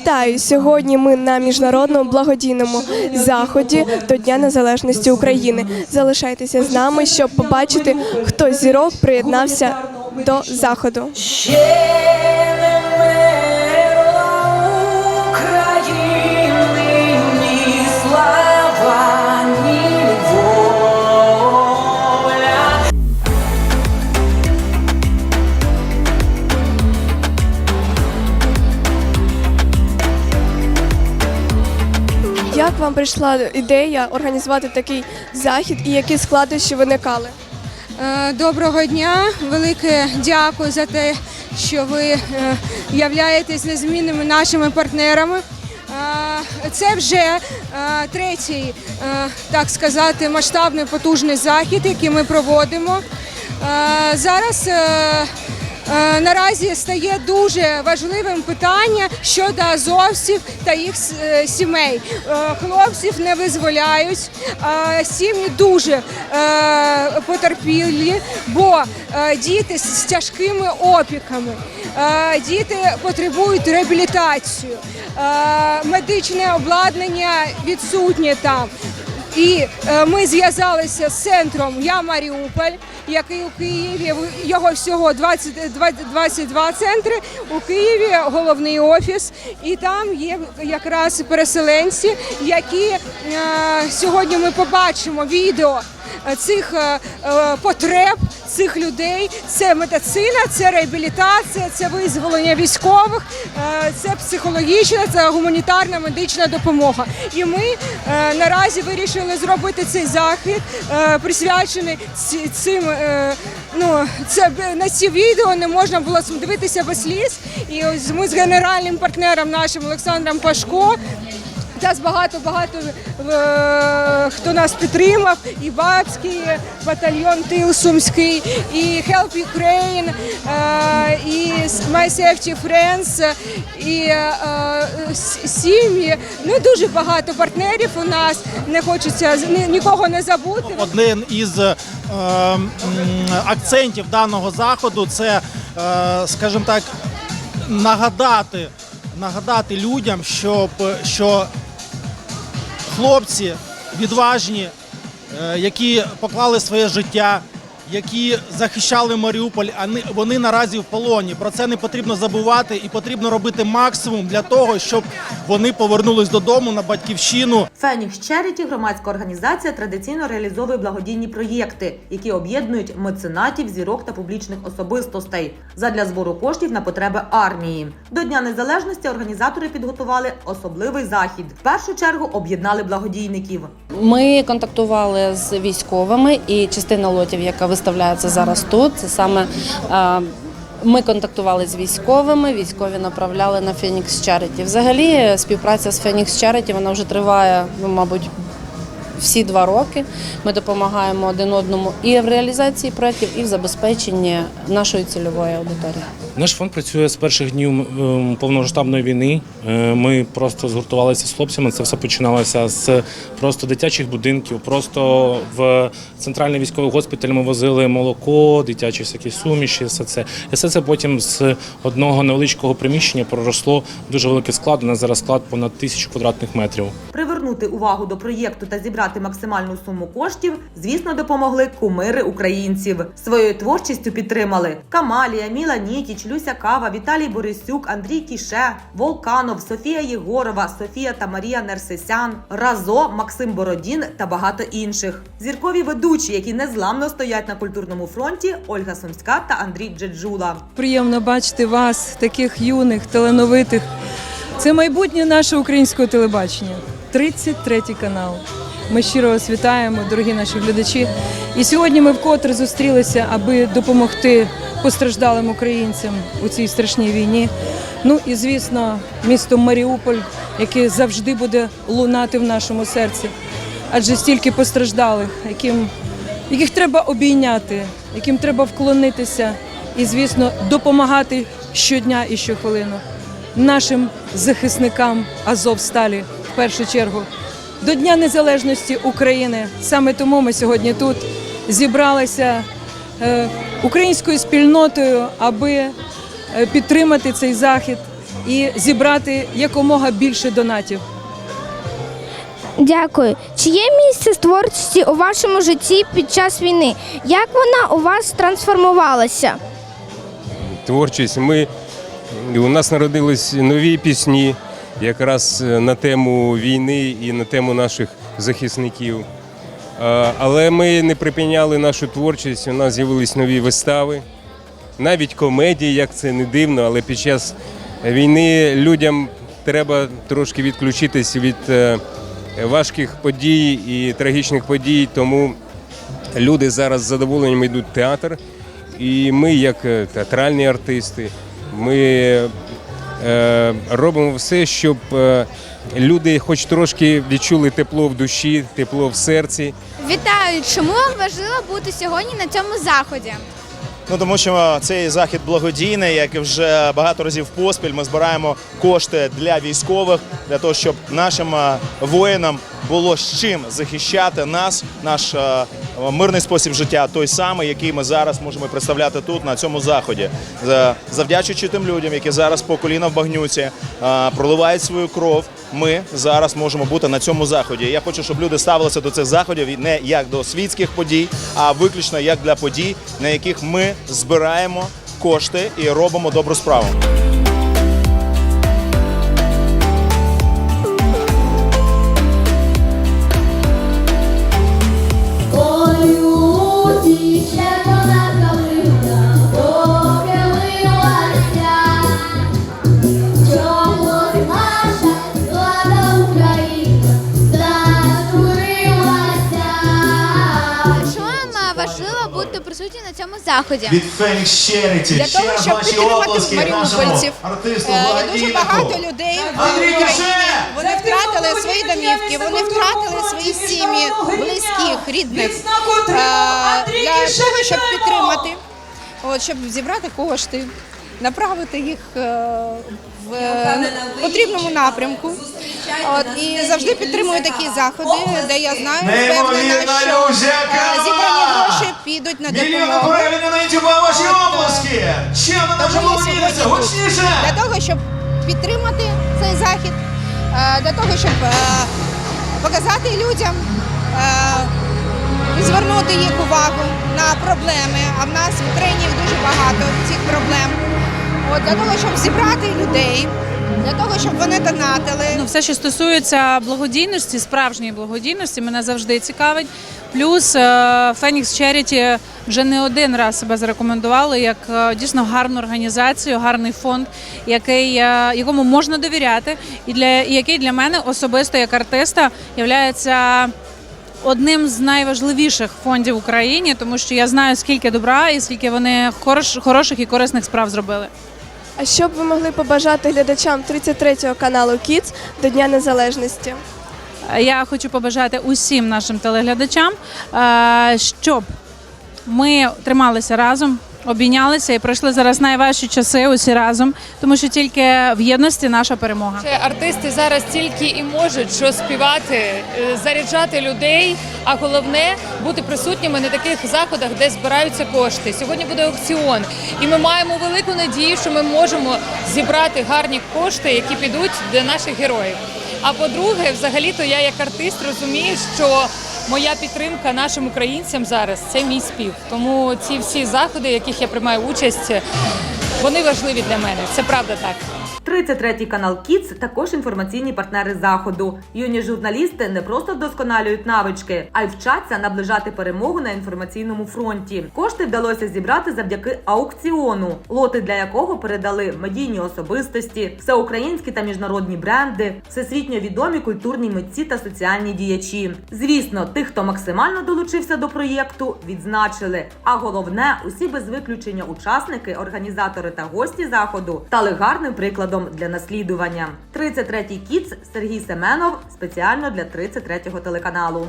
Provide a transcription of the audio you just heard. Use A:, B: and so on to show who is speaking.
A: Вітаю! Сьогодні ми на міжнародному благодійному заході до Дня Незалежності України. Залишайтеся з нами, щоб побачити, хто з зірок приєднався до заходу. Як вам прийшла ідея організувати такий захід і які складнощі виникали?
B: Е, Доброго дня, велике дякую за те, що ви е, являєтесь незмінними нашими партнерами. Е, Це вже третій, так сказати, масштабний потужний захід, який ми проводимо. Зараз наразі стає дуже важливим питання щодо азовців та їх е, сімей. Е, Хлопців не визволяють, е, сім'ї дуже е, потерпілі, бо е, діти з тяжкими опіками, е, діти потребують реабілітацію, е, медичне обладнання відсутнє там. І е, ми зв'язалися з центром Я Маріуполь, який у Києві його всього 20, 22 центри. У Києві головний офіс, і там є якраз переселенці, які е, сьогодні ми побачимо відео цих е, е, потреб цих людей. Це медицина, це реабілітація, це визволення військових, е, це психологічна, це гуманітарна медична допомога. І ми е, наразі вирішили зробити цей захід, е, присвячений цим. е, Ну, це на ці відео не можна було дивитися без сліз. І ось ми з генеральним партнером нашим Олександром Пашко Зараз багато багато е, хто нас підтримав, і Бабський батальйон Тил Сумський, і Help Ukraine, е, і My Safety Friends, і е, сім'ї. Ну дуже багато партнерів у нас. Не хочеться нікого не забути.
C: Один із акцентів даного заходу це, е, скажімо так, нагадати, нагадати людям, щоб що хлопці відважні, е, які поклали своє життя, які захищали Маріуполь, а ни- вони наразі в полоні. Про це не потрібно забувати і потрібно робити максимум для того, щоб вони повернулись додому на батьківщину.
D: Фенікс Черіті громадська організація традиційно реалізовує благодійні проєкти, які об'єднують меценатів, зірок та публічних особистостей задля збору коштів на потреби армії. До Дня Незалежності організатори підготували особливий захід. В першу чергу об'єднали благодійників.
E: Ми контактували з військовими, і частина лотів, яка виставляється зараз тут, це саме. е, Ми контактували з військовими, військові направляли на Phoenix Charity. Взагалі, співпраця з Phoenix Charity, вона вже триває, ну, мабуть, всі два роки. Ми допомагаємо один одному і в реалізації проєктів, і в забезпеченні нашої цільової аудиторії.
F: Наш фонд працює з перших днів повномасштабної війни. Е, Ми просто згуртувалися з хлопцями. Це все починалося з просто дитячих будинків. Просто в центральний військовий госпіталь ми возили молоко, дитячі всякі суміші, все це. І все це потім з одного невеличкого приміщення проросло дуже великий склад. У нас зараз склад понад тисячу квадратних метрів.
D: Привернути увагу до проєкту та зібрати максимальну суму коштів, звісно, допомогли кумири українців. Своєю творчістю підтримали Камалія, Міла Нітіч, Люся Кава, Віталій Борисюк, Андрій Кіше, Волканов, Софія Єгорова, Софія та Марія Нерсесян, Разо, Максим Бородін та багато інших. Зіркові ведучі, які незламно стоять на культурному фронті, Ольга Сумська та Андрій Джеджула.
G: Приємно бачити вас, таких юних, талановитих. Це майбутнє нашого українського телебачення. 33 канал. Ми щиро вас вітаємо, дорогі наші глядачі. І сьогодні ми вкотре зустрілися, аби допомогти постраждалим українцям у цій страшній війні. Ну і звісно, місто Маріуполь, яке завжди буде лунати в нашому серці. Адже стільки постраждалих, яким, яких треба обійняти, яким треба вклонитися і, звісно, допомагати щодня і щохвилину нашим захисникам Азовсталі в першу чергу. До Дня Незалежності України. Саме тому ми сьогодні тут зібралися українською спільнотою, аби е, підтримати цей захід і зібрати якомога більше донатів.
H: Дякую. Чи є місце творчості у вашому житті під час війни? Як вона у вас трансформувалася?
I: творчість. Ми, у нас народились нові пісні якраз е, на тему війни і на тему наших захисників. Е, Але ми не припиняли нашу творчість, у нас з'явились нові вистави, навіть комедії, як це не дивно, але під час війни людям треба трошки відключитись від е, важких подій і трагічних подій, тому люди зараз з задоволенням йдуть в театр. І ми, як е, театральні артисти, ми робимо все, щоб е, люди хоч трошки відчули тепло в душі, тепло в серці.
H: Вітаю! Чому вам важливо бути сьогодні на цьому заході?
J: Ну тому що цей захід благодійний, як і вже багато разів поспіль. Ми збираємо кошти для військових для того, щоб нашим е, воїнам було з чим захищати нас, наш е, мирний спосіб життя, той самий, який ми зараз можемо представляти тут на цьому заході. Завдячуючи тим людям, які зараз по коліна в багнюці проливають свою кров. Ми зараз можемо бути на цьому заході. Я хочу, щоб люди ставилися до цих заходів не як до світських подій, а виключно як для подій, на яких ми збираємо кошти і робимо добру справу.
H: Заході?
K: від Фенікс Charity.
L: Для того, щоб підтримати маріупольців. Е, Дуже багато людей в Україні. Вони втратили свої домівки, вони втратили свої сім'ї, близьких, рідних. Е, Для того, щоб підтримати, от, щоб зібрати кошти, направити їх е, в е, потрібному напрямку. От, і завжди підтримую такі заходи, де я знаю, впевнена, що е, зібрані гроші підуть на допомогу. е! Для того, щоб підтримати цей захід, е, для того, щоб показати людям і звернути їх увагу на проблеми. А в нас в Україні дуже багато цих проблем. От, для того, щоб зібрати людей, для того, щоб вони донатили.
M: Ну, все, що стосується благодійності, справжньої благодійності, мене завжди цікавить. Плюс Phoenix Charity вже не один раз себе зарекомендували як е, дійсно гарну організацію, гарний фонд, який, е, якому можна довіряти, і для і який для мене особисто як артиста являється одним з найважливіших фондів в Україні, тому що я знаю, скільки добра і скільки вони хорош, хороших і корисних справ зробили.
A: А що б ви могли побажати глядачам 33-го каналу Kids до Дня Незалежності?
M: Я хочу побажати усім нашим телеглядачам, е, щоб ми трималися разом, обійнялися і пройшли зараз найважчі часи усі разом, тому що тільки в єдності наша перемога.
N: Артисти зараз тільки і можуть що співати, е, заряджати людей, а головне бути присутніми на таких заходах, де збираються кошти. Сьогодні буде аукціон, і ми маємо велику надію, що ми можемо зібрати гарні кошти, які підуть для наших героїв. А по-друге, взагалі-то я як артист розумію, що моя підтримка нашим українцям зараз це мій спів. Тому ці всі заходи, в яких я приймаю участь, вони важливі для мене. Це правда так.
D: 33 канал Кіц також інформаційні партнери заходу. Юні журналісти не просто вдосконалюють навички, а й вчаться наближати перемогу на інформаційному фронті. Кошти вдалося зібрати завдяки аукціону, лоти для якого передали медійні особистості, всеукраїнські та міжнародні бренди, всесвітньо відомі культурні митці та соціальні діячі. Звісно, тих, хто максимально долучився до проєкту, відзначили. А головне, усі без виключення учасники, організатори та гості заходу стали гарним прикладом для наслідування. 33-й кіц Сергій Семенов спеціально для 33-го телеканалу.